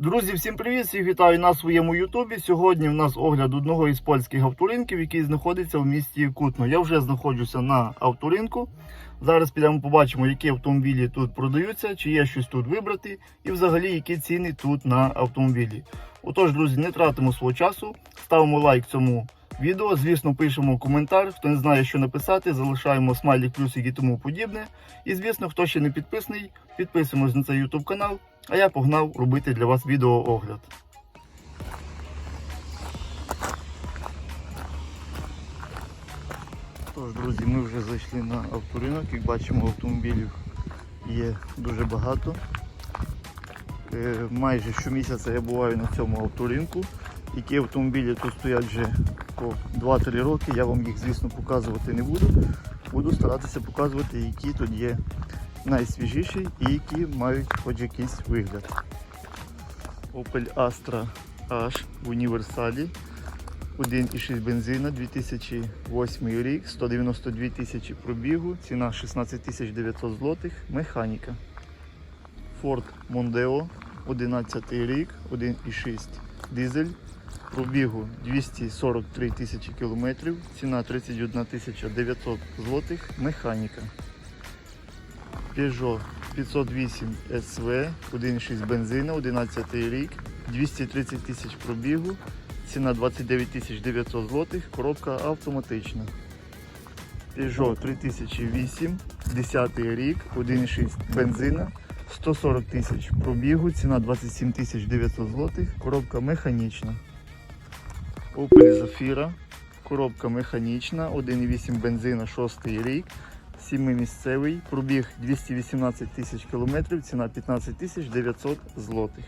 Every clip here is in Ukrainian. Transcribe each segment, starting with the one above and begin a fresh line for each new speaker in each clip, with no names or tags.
Друзі, всім привіт! Всіх вітаю на своєму Ютубі. Сьогодні в нас огляд одного із польських авторинків, який знаходиться в місті Кутно. Я вже знаходжуся на авторинку. Зараз підемо побачимо, які автомобілі тут продаються, чи є щось тут вибрати, і взагалі які ціни тут на автомобілі. Отож, друзі, не тратимо свого часу, ставимо лайк цьому відео. Звісно, пишемо коментар. Хто не знає, що написати, залишаємо смайлик, плюсик і тому подібне. І звісно, хто ще не підписаний, підписуємось на цей YouTube канал. А я погнав робити для вас відеоогляд. Тож, друзі, ми вже зайшли на авторинок. Як бачимо, автомобілів є дуже багато. Е, Майже щомісяця я буваю на цьому авторинку. Які автомобілі тут стоять вже по 2-3 роки. Я вам їх, звісно, показувати не буду. Буду старатися показувати, які тут є найсвіжіші і які мають хоч якийсь вигляд. Opel Astra H в універсалі. 1,6 бензина, 2008 рік, 192 тисячі пробігу, ціна 16 900 злотих, механіка. Ford Mondeo, 11 рік, 1,6 дизель, пробігу 243 тисячі кілометрів, ціна 31 900 злотих, механіка. Peugeot 508 SV, 1,6 бензина, 11 рік, 230 тисяч пробігу, ціна 29 тисяч 900 злотих, коробка автоматична. Peugeot 3008, 10 рік, 1,6 бензина, 140 тисяч пробігу, ціна 27 тисяч 900 злотих, коробка механічна. Opel Zafira, коробка механічна, 1,8 бензина, 6 рік, 7-місцевий, пробіг 218 тисяч кілометрів, ціна 15 тисяч 900 злотих.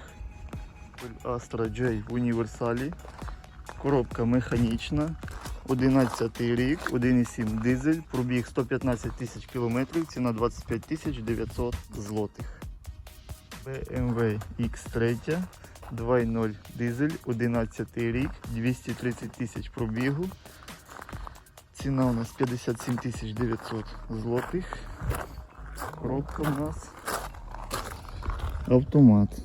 Astra J в універсалі, коробка механічна, 11 рік, 1,7 дизель, пробіг 115 тисяч кілометрів, ціна 25 тисяч 900 злотих. BMW X3, 2.0 дизель, 11 рік, 230 тисяч пробігу. Ціна у нас 57 тисяч 900 злотих. Коробка у нас автомат.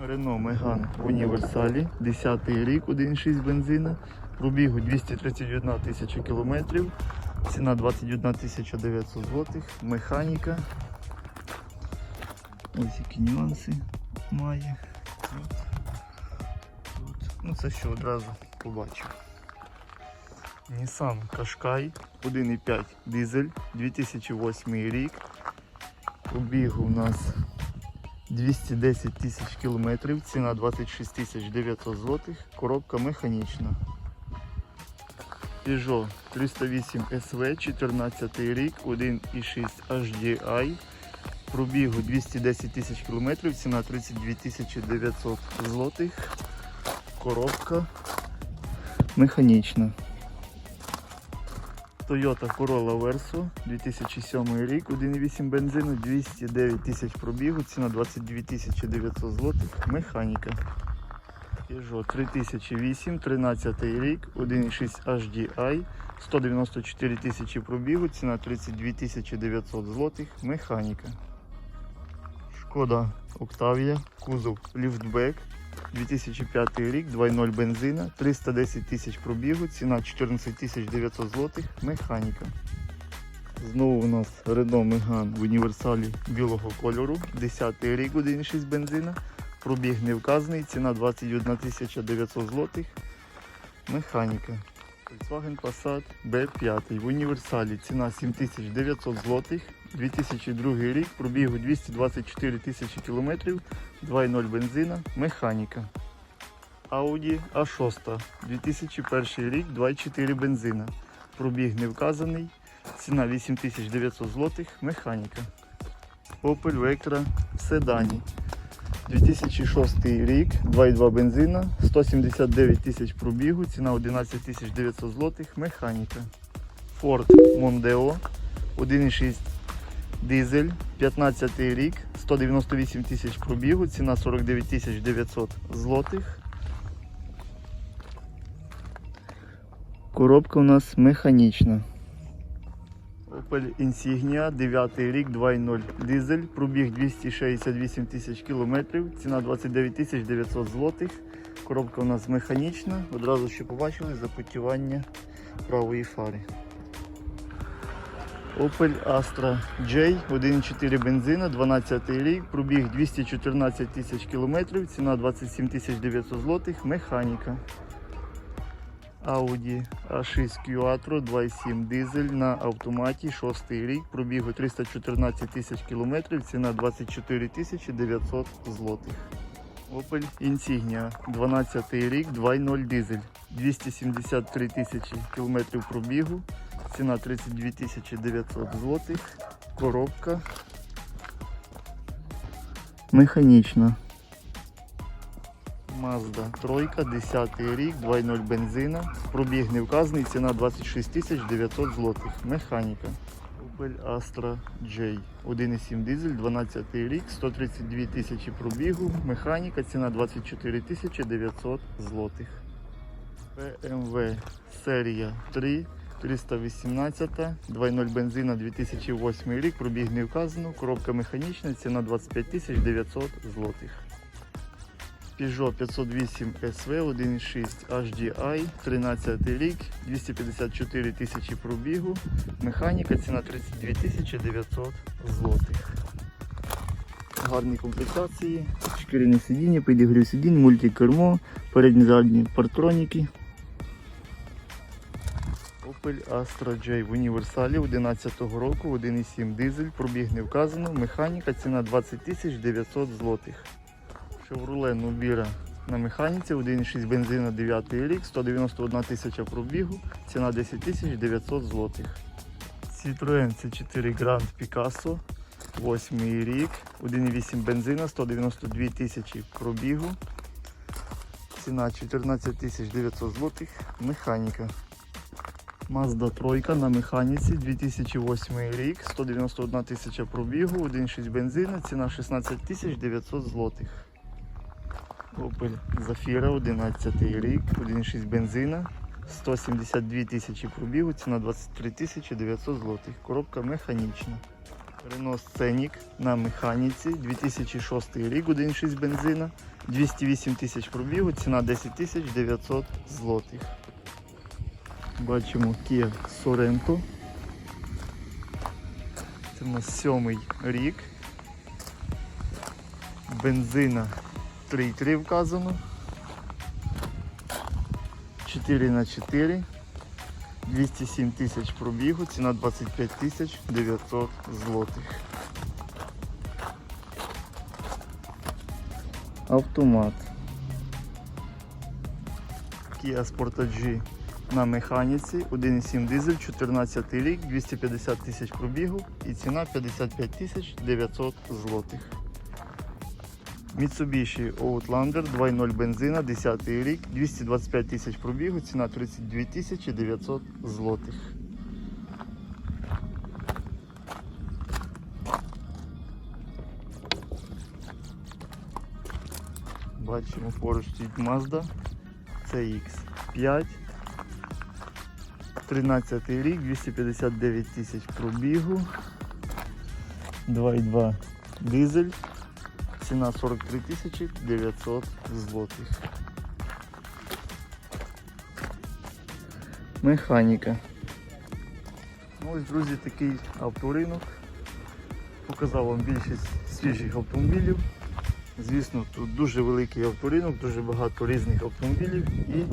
Рено Меган в універсалі, 10 рік, 1,6 бензина, пробігу 231 тисяча кілометрів, ціна 21 тисяча 900 злотих, механіка. Ось які нюанси має. От. Тут. Ну це що одразу побачив. Nissan Qashqai 1,5 дизель, 2008 рік. Пробігу у нас 210 тисяч кілометрів, ціна 26 тисяч 900 злотих, коробка механічна. Peugeot 308 SV, 14 рік, 1,6 HDI. Пробігу 210 тисяч кілометрів, ціна 32 тисячі 900 злотих, коробка механічна. Toyota Corolla Verso 2007 рік, 1,8 бензину, 209 тисяч пробігу, ціна 22 тисячі 900 злотих, механіка. Peugeot 3008, 13 рік, 1,6 HDI, 194 тисячі пробігу, ціна 32 тисячі 900 злотих, механіка. Шкода Octavia, кузов ліфтбек, 2005 рік, 2.0 бензина, 310 тисяч пробігу, ціна 14 тисяч 900 злотих, механіка. Знову у нас Renault Megane в універсалі білого кольору, 10 рік, 1.6 бензина, пробіг не вказаний, ціна 21 900 злотих, механіка. Volkswagen Passat B5 в універсалі, ціна 7900 злотих, 2002 рік, пробігу 224 тисячі кілометрів, 2.0 бензина, механіка. Audi A6, 2001 рік, 2.4 бензина. Пробіг не вказаний, ціна 8900 злотих, механіка. Opel Vectra в седані. 2006 рік, 2,2 бензина, 179 тисяч пробігу, ціна 11 тисяч 900 злотих, механіка. Ford Mondeo 1,6 дизель, 15 рік, 198 тисяч пробігу, ціна 49 тисяч 900 злотих. Коробка у нас механічна. Opel Insignia, 9 рік, 2.0 дизель, пробіг 268 тисяч кілометрів, ціна 29 тисяч 900 злотих. Коробка у нас механічна, одразу ще побачили запотівання правої фари. Opel Astra J, 1.4 бензина, 12 рік, пробіг 214 тисяч кілометрів, ціна 27 тисяч 900 злотих, механіка. Audi A6 Quattro 2.7 дизель на автоматі, 6 рік, пробігу 314 тисяч кілометрів, ціна 24 тисячі 900 злотих. Opel Insignia 12 рік, 2.0 дизель, 273 тисячі кілометрів пробігу, ціна 32 тисячі 900 злотих, коробка механічна. Mazda тройка, 10 рік, 2.0 бензина. Пробіг не вказаний, ціна 26 тисяч 900 злотих. Механіка. Opel Astra J. 1.7 дизель, 12 рік, 132 тисячі пробігу. Механіка, ціна 24 тисячі 900 злотих. BMW серія 3. 318, 2.0 бензина 2008 рік, пробіг не вказано, коробка механічна, ціна 25 тисяч 900 злотих. Peugeot 508 SV 1.6 HDI, 13 рік, 254 тисячі пробігу, механіка, ціна 32 тисячі 900 злотих. Гарні комплектації, шкіряне сидіння, підігрів сидінь, мультикермо, передні задні партроніки. Opel Astra J в універсалі 11 року, 1.7 дизель, пробіг не вказано, механіка, ціна 20 тисяч 900 злотих. Chevrolet Nubira на механіці, 1.6 бензина 9 рік, 191 тисяча пробігу, ціна 10 тисяч 900 злотих. Citroen C4 Grand Picasso, 8 рік, 1.8 бензина, 192 тисячі пробігу, ціна 14 тисяч 900 злотих, механіка. Mazda 3 на механіці, 2008 рік, 191 тисяча пробігу, 1.6 бензина, ціна 16 тисяч 900 злотих. Opel Zafira 11 рік, 1.6 бензина, 172 тисячі пробігу, ціна 23 тисячі 900 злотих. Коробка механічна. Renault Scenic на механіці, 2006 рік, 1.6 бензина, 208 тисяч пробігу, ціна 10 тисяч 900 злотих. Бачимо Kia Sorento. Це у нас сьомий рік. Бензина 3,3 вказано. 4 на 4 207 тисяч пробігу, ціна 25 тисяч 900 злотих. Автомат. Kia Sportage на механіці, 1,7 дизель, 14 рік, 250 тисяч пробігу і ціна 55 тисяч 900 злотих. Mitsubishi Outlander 2.0 бензина, 10 рік, 225 тисяч пробігу, ціна 32 тисячі 900 злотих. Бачимо поруч стоїть Mazda CX5. 13 рік, 259 тисяч пробігу. 2,2 дизель. Ціна 43 тисячі 900 злотих. Механіка. Ну, Ось, друзі, такий авторинок. Показав вам більшість свіжих автомобілів. Звісно, тут дуже великий авторинок, дуже багато різних автомобілів і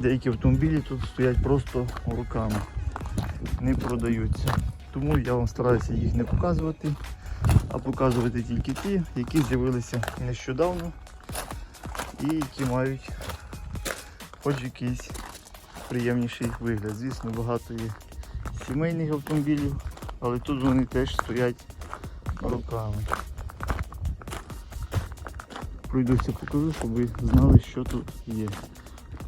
деякі автомобілі тут стоять просто руками, не продаються. Тому я вам стараюся їх не показувати, а показувати тільки ті, які з'явилися нещодавно і які мають хоч якийсь приємніший вигляд. Звісно, багато є сімейних автомобілів, але тут вони теж стоять руками. Пройдуся покажу, щоб ви знали, що тут є.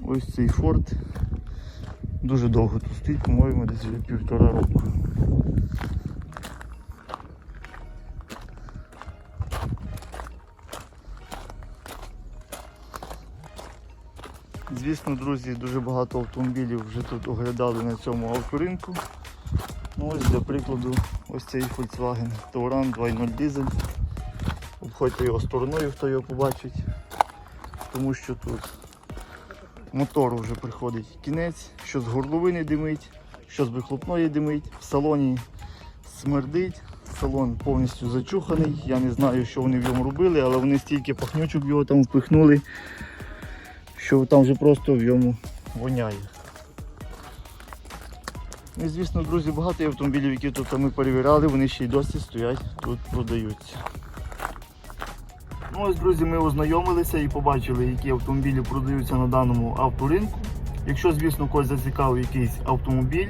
Ось цей форт дуже довго тут стоїть, по-моєму, десь вже півтора року. Звісно, друзі, дуже багато автомобілів вже тут оглядали на цьому авторинку. Ну ось для прикладу, ось цей Volkswagen Touran 2.0 дизель. Обходьте його стороною, хто його побачить, тому що тут мотору вже приходить кінець, що з горловини димить, що з вихлопної димить, в салоні смердить, салон повністю зачуханий. Я не знаю, що вони в ньому робили, але вони стільки пахнючок його там впихнули, що там вже просто в ньому воняє. Ну і звісно, друзі, багато є автомобілів, які тут ми перевіряли, вони ще й досі стоять, тут продаються. Ну ось, друзі, ми ознайомилися і побачили, які автомобілі продаються на даному авторинку. Якщо, звісно, когось зацікавив якийсь автомобіль,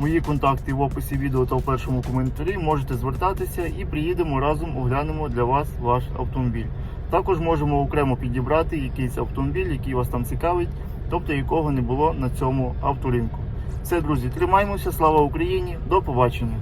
мої контакти в описі відео та в першому коментарі можете звертатися і приїдемо разом оглянемо для вас ваш автомобіль. Також можемо окремо підібрати якийсь автомобіль, який вас там цікавить, тобто якого не було на цьому авторинку. Все, друзі, тримаємося, слава Україні, до побачення.